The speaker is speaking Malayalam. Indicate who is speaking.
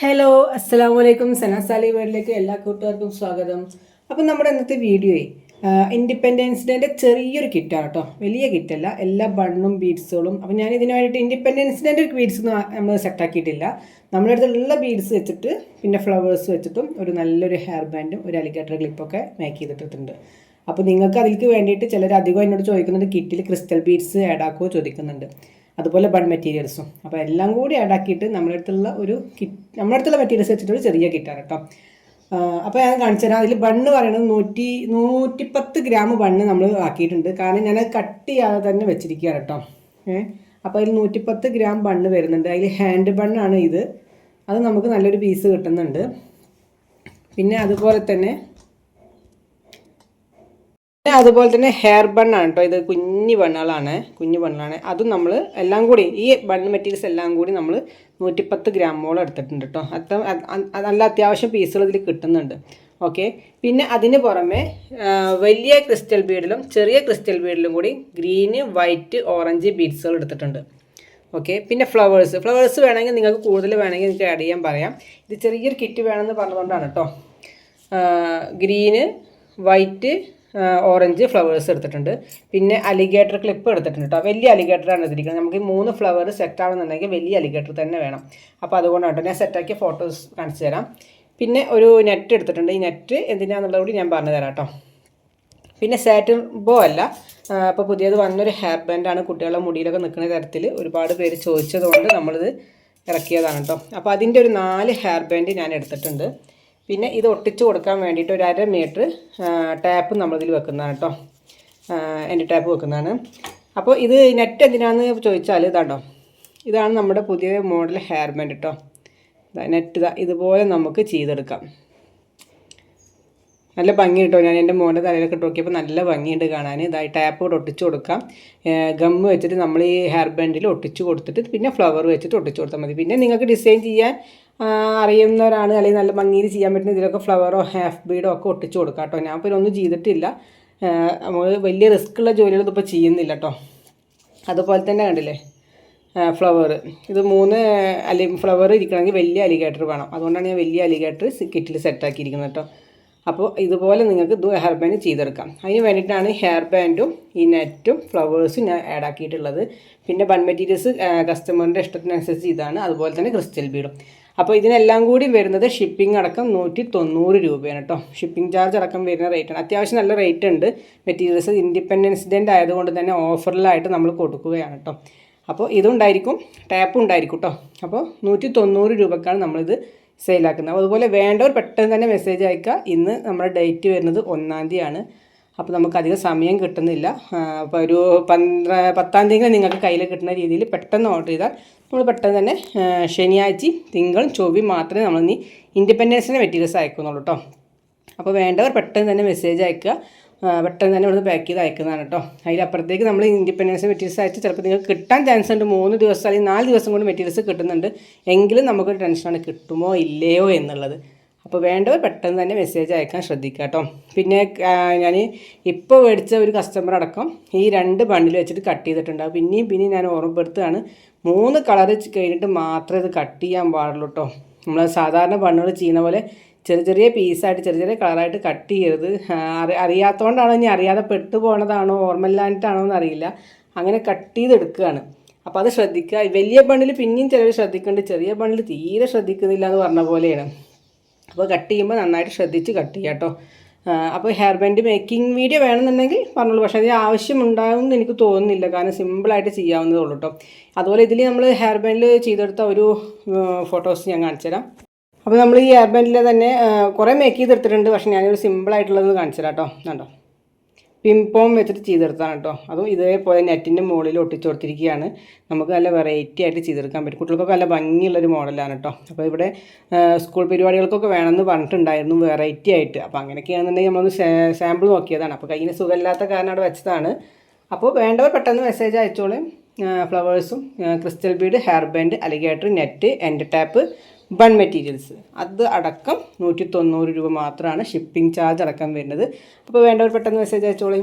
Speaker 1: ഹലോ അസ്സാം വലൈക്കും സനാസാലി വേൾഡിലേക്ക് എല്ലാ കൂട്ടുകാർക്കും സ്വാഗതം. അപ്പം നമ്മുടെ ഇന്നത്തെ വീഡിയോയെ ഇൻഡിപെൻഡൻസ് ഡേന്റെ ചെറിയൊരു കിറ്റാണ് കേട്ടോ. വലിയ കിറ്റല്ല. എല്ലാ ബണ്ണും ബീഡ്സുകളും അപ്പം ഞാൻ ഇതിന് വേണ്ടിയിട്ട് ഇൻഡിപെൻഡൻസ് ഡേന്റെ ഒരു ബീഡ്സ് ഒന്നും നമ്മൾ സെറ്റാക്കിയിട്ടില്ല നമ്മുടെ അടുത്തുള്ള ബീഡ്സ് വെച്ചിട്ട് പിന്നെ ഫ്ലവേഴ്സ് വെച്ചിട്ടും ഒരു നല്ലൊരു ഹെയർ ബാൻഡും ഒരു അലിഗേറ്റർ ക്ലിപ്പൊക്കെ മേക്ക് ചെയ്തിട്ടുണ്ട് അപ്പോൾ നിങ്ങൾക്ക് അതിലേക്ക് വേണ്ടിയിട്ട് ചിലർ അധികം എന്നോട് ചോദിക്കുന്നുണ്ട് കിറ്റിൽ ക്രിസ്റ്റൽ ബീഡ്സ് ആഡ് ആക്കുമോ ചോദിക്കുന്നുണ്ട്. അതുപോലെ ബൺ മെറ്റീരിയൽസും അപ്പോൾ എല്ലാം കൂടി ആഡ് ആക്കിയിട്ട് നമ്മുടെ അടുത്തുള്ള ഒരു കിറ്റ് നമ്മുടെ അടുത്തുള്ള മെറ്റീരിയൽസ് വെച്ചിട്ടൊരു ചെറിയ കിറ്റാണ് കേട്ടോ. അപ്പോൾ ഞാൻ കാണിച്ചു തരാം. അതിൽ ബണ്ണ് പറയുന്നത് നൂറ്റി നൂറ്റിപ്പത്ത് ഗ്രാം ബണ്ണ് നമ്മൾ ആക്കിയിട്ടുണ്ട്. കാരണം ഞാൻ കട്ട് ചെയ്യാതെ തന്നെ വെച്ചിരിക്കുകയാണ് കേട്ടോ. ഏഹ് അപ്പോൾ അതിൽ നൂറ്റിപ്പത്ത് ഗ്രാം ബണ്ണ് വരുന്നുണ്ട്. അതിൽ ഹാൻഡ് ബണ്ണാണ് ഇത്. അത് നമുക്ക് നല്ലൊരു പീസ് കിട്ടുന്നുണ്ട്. പിന്നെ അതുപോലെ തന്നെ പിന്നെ അതുപോലെ തന്നെ ഹെയർ ബണ്ണാണ് കേട്ടോ ഇത് കുഞ്ഞു ബണ്ണുകളാണ്. കുഞ്ഞു ബണ്ണാണ് അതും നമ്മൾ എല്ലാം കൂടി ഈ ബണ്ണ് മെറ്റീരിയൽസ് എല്ലാം കൂടി നമ്മൾ നൂറ്റിപ്പത്ത് ഗ്രാമോളം എടുത്തിട്ടുണ്ട് കേട്ടോ അത്ര നല്ല അത്യാവശ്യം പീസുകൾ ഇതിൽ കിട്ടുന്നുണ്ട്. ഓക്കെ. പിന്നെ അതിന് പുറമെ വലിയ ക്രിസ്റ്റൽ ബീഡിലും ചെറിയ ക്രിസ്റ്റൽ ബീഡിലും കൂടി ഗ്രീന് വൈറ്റ് ഓറഞ്ച് ബീഡ്സുകൾ എടുത്തിട്ടുണ്ട്. ഓക്കെ. പിന്നെ ഫ്ലവേഴ്സ് ഫ്ലവേഴ്സ് വേണമെങ്കിൽ നിങ്ങൾക്ക് കൂടുതൽ വേണമെങ്കിൽ നിങ്ങൾക്ക് ആഡ് ചെയ്യാൻ പറയാം. ഇത് ചെറിയൊരു കിറ്റ് വേണമെന്ന് പറഞ്ഞതുകൊണ്ടാണ് കേട്ടോ ഗ്രീന് വൈറ്റ് ഓറഞ്ച് ഫ്ലവേഴ്സ് എടുത്തിട്ടുണ്ട്. പിന്നെ അലിഗേറ്റർ ക്ലിപ്പ് എടുത്തിട്ടുണ്ട് കേട്ടോ വലിയ അലിഗേറ്റർ ആണ് എടുത്തിരിക്കുന്നത് നമുക്ക് മൂന്ന് ഫ്ലവർ സെറ്റ് ആവുന്നുണ്ടെങ്കിൽ വലിയ അലിഗേറ്റർ തന്നെ വേണം. അപ്പോൾ അതുകൊണ്ടാണ് കേട്ടോ ഞാൻ സെറ്റാക്കിയ ഫോട്ടോസ് കാണിച്ചു തരാം. പിന്നെ ഒരു നെറ്റ് എടുത്തിട്ടുണ്ട്. ഈ നെറ്റ് എന്തിനാന്നുള്ളത് കൂടി ഞാൻ പറഞ്ഞു തരാം കേട്ടോ പിന്നെ സാറ്റിൻ ബോ അല്ല. അപ്പോൾ പുതിയത് വന്നൊരു ഹെയർ ബാൻഡാണ് കുട്ടികളുടെ മുടിയിലൊക്കെ നിൽക്കുന്ന തരത്തിൽ ഒരുപാട് പേര് ചോദിച്ചതുകൊണ്ട് നമ്മളിത് ഇറക്കിയതാണ് കേട്ടോ അപ്പോൾ അതിന്റെ ഒരു നാല് ഹെയർ ബാൻഡ് ഞാൻ എടുത്തിട്ടുണ്ട്. പിന്നെ ഇത് ഒട്ടിച്ചു കൊടുക്കാൻ വേണ്ടിയിട്ട് ഒരു അര മീറ്റർ ടാപ്പ് നമ്മളിതിൽ വെക്കുന്നതാണ് കേട്ടോ എന്റെ ടാപ്പ് വെക്കുന്നതാണ്. അപ്പോൾ ഇത് നെറ്റ് എന്തിനാണെന്ന് ചോദിച്ചാൽ ഇതാണ്ടോ ഇതാണ് നമ്മുടെ പുതിയ മോഡൽ ഹെയർ ബാൻഡ് കേട്ടോ നെറ്റ് ഇതാ ഇതുപോലെ നമുക്ക് ചെയ്തെടുക്കാം. നല്ല ഭംഗി കിട്ടും ഞാൻ എന്റെ മോന്റെ തലയിലൊക്കെ ഇട്ട് നോക്കിയപ്പോൾ നല്ല ഭംഗിയുണ്ട് കാണാൻ. ഇതായി ടാപ്പ് കൂടെ ഒട്ടിച്ചു കൊടുക്കാം. ഗം വെച്ചിട്ട് നമ്മൾ ഈ ഹെയർ ബാൻഡിൽ ഒട്ടിച്ചു കൊടുത്തിട്ട് പിന്നെ ഫ്ലവർ വെച്ചിട്ട് ഒട്ടിച്ചു കൊടുത്താൽ മതി. പിന്നെ നിങ്ങൾക്ക് ഡിസൈൻ ചെയ്യാൻ അറിയുന്നവരാണ് അല്ലെങ്കിൽ നല്ല ഭംഗിയിൽ ചെയ്യാൻ പറ്റുന്ന ഇതിലൊക്കെ ഫ്ലവറോ ഹാഫ് ബീഡോ ഒക്കെ ഒട്ടിച്ച് കൊടുക്കാം കേട്ടോ ഞാൻ ഇപ്പോൾ ഒന്നും ചെയ്തിട്ടില്ല. നമ്മൾ വലിയ റിസ്ക് ഉള്ള ജോലികളൊന്നും ഇപ്പോൾ ചെയ്യുന്നില്ല കേട്ടോ അതുപോലെ തന്നെ കണ്ടില്ലേ? ഫ്ലവർ ഇത് മൂന്ന് അലി ഫ്ലവർ ഇരിക്കണമെങ്കിൽ വലിയ അലിഗേറ്റർ വേണം. അതുകൊണ്ടാണ് ഞാൻ വലിയ അലിഗേറ്റർ കിറ്റിൽ സെറ്റാക്കിയിരിക്കുന്നത് കേട്ടോ അപ്പോൾ ഇതുപോലെ നിങ്ങൾക്ക് ഇത് ഹെയർ ബാൻഡ് ചെയ്തെടുക്കാം. അതിന് വേണ്ടിയിട്ടാണ് ഹെയർ ബാൻഡും ഈ നെറ്റും ഫ്ലവേഴ്സും ഞാൻ ആഡ് ആക്കിയിട്ടുള്ളത്. പിന്നെ ബൺ മെറ്റീരിയൽസ് കസ്റ്റമറിന്റെ ഇഷ്ടത്തിനനുസരിച്ച് ഇതാണ്. അതുപോലെ തന്നെ ക്രിസ്റ്റൽ ബീഡും അപ്പോൾ ഇതിനെല്ലാം കൂടി വരുന്നത് ഷിപ്പിംഗ് അടക്കം നൂറ്റി തൊണ്ണൂറ് രൂപയാണ് കേട്ടോ. ഷിപ്പിംഗ് ചാർജ് അടക്കം വരുന്ന റേറ്റാണ് അത്യാവശ്യം നല്ല റേറ്റ് ഉണ്ട്. മെറ്റീരിയൽസ് ഇൻഡിപെൻഡൻസ് ഡേന്റെ ആയതുകൊണ്ട് തന്നെ ഓഫറിലായിട്ട് നമ്മൾ കൊടുക്കുകയാണ് കേട്ടോ. അപ്പോൾ ഇതുണ്ടായിരിക്കും ടാപ്പും ഉണ്ടായിരിക്കും കേട്ടോ. അപ്പോൾ നൂറ്റി തൊണ്ണൂറ് രൂപക്കാണ് നമ്മളിത് സെയിലാക്കുന്നത്. അതുപോലെ വേണ്ടവർ പെട്ടെന്ന് തന്നെ മെസ്സേജ് അയക്കുക. ഇന്ന് നമ്മുടെ ഡേറ്റ് വരുന്നത് ഒന്നാം തീയതിയാണ്. അപ്പോൾ നമുക്ക് അധികം സമയം കിട്ടുന്നില്ല. അപ്പോൾ ഒരു പന്ത്ര പത്താം തീയതി നിങ്ങൾക്ക് കയ്യിൽ കിട്ടുന്ന രീതിയിൽ പെട്ടെന്ന് ഓർഡർ ചെയ്താൽ നമ്മൾ പെട്ടെന്ന് തന്നെ ശനിയാഴ്ച തിങ്കളും ചൊവ്വയും മാത്രമേ നമ്മൾ ഇനി ഇൻഡിപെൻഡൻസിന്റെ മെറ്റീരിയൽസ് അയക്കുന്നുള്ളൂ കേട്ടോ അപ്പോൾ വേണ്ടവർ പെട്ടെന്ന് തന്നെ മെസ്സേജ് അയക്കുക. പെട്ടെന്ന് തന്നെ ഇവിടുന്ന് പാക്ക് ചെയ്ത് അയക്കുന്നതാണ് കേട്ടോ അതിലപ്പുറത്തേക്ക് നമ്മൾ ഇൻഡിപെൻഡൻസ് മെറ്റീരിയൽസ് അയച്ച് ചിലപ്പോൾ നിങ്ങൾക്ക് കിട്ടാൻ ചാൻസ് ഉണ്ട്. മൂന്ന് ദിവസം അല്ലെങ്കിൽ നാല് ദിവസം കൊണ്ട് മെറ്റീരിയൽസ് കിട്ടുന്നുണ്ട്. എങ്കിലും നമുക്ക് ടെൻഷനാണ് കിട്ടുമോ ഇല്ലയോ എന്നുള്ളത്. അപ്പോൾ വേണ്ടവർ പെട്ടെന്ന് തന്നെ മെസ്സേജ് അയക്കാൻ ശ്രദ്ധിക്കുക കേട്ടോ പിന്നെ ഞാൻ ഇപ്പോൾ മേടിച്ച ഒരു കസ്റ്റമർ അടക്കം ഈ രണ്ട് ബണ്ടിൽ വെച്ചിട്ട് കട്ട് ചെയ്തിട്ടുണ്ട്. പിന്നെയും പിന്നെയും ഞാൻ ഓർമ്മപ്പെടുത്തുകയാണ്. മൂന്ന് കളർ കഴിഞ്ഞിട്ട് മാത്രമേ ഇത് കട്ട് ചെയ്യാൻ പാടുള്ളൂ കേട്ടോ നമ്മൾ സാധാരണ ബണ്ണുകൾ ചെയ്യുന്ന പോലെ ചെറിയ ചെറിയ പീസായിട്ട് ചെറിയ ചെറിയ കളറായിട്ട് കട്ട് ചെയ്യരുത്. അറി അറിയാത്തതുകൊണ്ടാണോ ഇനി അറിയാതെ പെട്ടു പോണതാണോ ഓർമ്മയില്ലാഞ്ഞിട്ടാണോ എന്നറിയില്ല. അങ്ങനെ കട്ട് ചെയ്തെടുക്കുകയാണ് അപ്പോൾ അത് ശ്രദ്ധിക്കുക. വലിയ ബണ്ണിൽ പിന്നെയും ചിലർ ശ്രദ്ധിക്കുന്നുണ്ട്. ചെറിയ ബണ്ണിൽ തീരെ ശ്രദ്ധിക്കുന്നില്ല എന്ന് പറഞ്ഞ പോലെയാണ്. അപ്പോൾ കട്ട് ചെയ്യുമ്പോൾ നന്നായിട്ട് ശ്രദ്ധിച്ച് കട്ട് ചെയ്യാം കേട്ടോ. അപ്പോൾ ഹെയർ ബാൻഡ് മേക്കിംഗ് വീഡിയോ വേണമെന്നുണ്ടെങ്കിൽ പറഞ്ഞോളൂ. പക്ഷേ അതിന് ആവശ്യമുണ്ടാകുമെന്ന് എനിക്ക് തോന്നുന്നില്ല. കാരണം സിമ്പിളായിട്ട് ചെയ്യാവുന്നതേ ഉള്ളൂ കേട്ടോ. അതുപോലെ ഇതിൽ നമ്മൾ ഹെയർ ബാൻഡിൽ ചെയ്തെടുത്ത ഒരു ഫോട്ടോസ് ഞാൻ കാണിച്ചു തരാം അപ്പോൾ നമ്മൾ ഈ ഹെയർ ബാൻഡിൽ തന്നെ കുറേ മേക്ക് ചെയ്തെടുത്തിട്ടുണ്ട്. പക്ഷേ ഞാനൊരു സിമ്പിളായിട്ടുള്ളത് കാണിച്ചു കേട്ടോ കണ്ടോ? പിംപോം വെച്ചിട്ട് ചെയ്തെടുത്താണ് കേട്ടോ. അതും ഇതേപോലെ നെറ്റിന്റെ മുകളിൽ ഒട്ടിച്ചു കൊടുത്തിരിക്കുകയാണ്. നമുക്ക് നല്ല വെറൈറ്റി ആയിട്ട് ചെയ്തെടുക്കാൻ പറ്റും. കുട്ടികൾക്കൊക്കെ നല്ല ഭംഗിയുള്ളൊരു മോഡലാണ് കേട്ടോ. അപ്പോൾ ഇവിടെ സ്കൂൾ പരിപാടികൾക്കൊക്കെ വേണമെന്ന് പറഞ്ഞിട്ടുണ്ടായിരുന്നു വെറൈറ്റി ആയിട്ട്. അപ്പോൾ അങ്ങനെയൊക്കെയാണെന്നുണ്ടെങ്കിൽ നമ്മളൊന്ന് സാമ്പിൾ നോക്കിയതാണ്. അപ്പോൾ കയ്യിന് സുഖമില്ലാത്ത കാരണം അവിടെ വെച്ചതാണ്. അപ്പോൾ വേണ്ടവർ പെട്ടെന്ന് മെസ്സേജ് അയച്ചോളൂ. ഫ്ലവേഴ്സും crystal bead hair band alligator net and tap bun materials. അത് അടക്കം നൂറ്റി തൊണ്ണൂറ് രൂപ മാത്രമാണ് ഷിപ്പിംഗ് ചാർജ് അടക്കം വരുന്നത്. അപ്പോൾ വേണ്ടവർ പെട്ടെന്ന് മെസ്സേജ് അയച്ചോളൂ.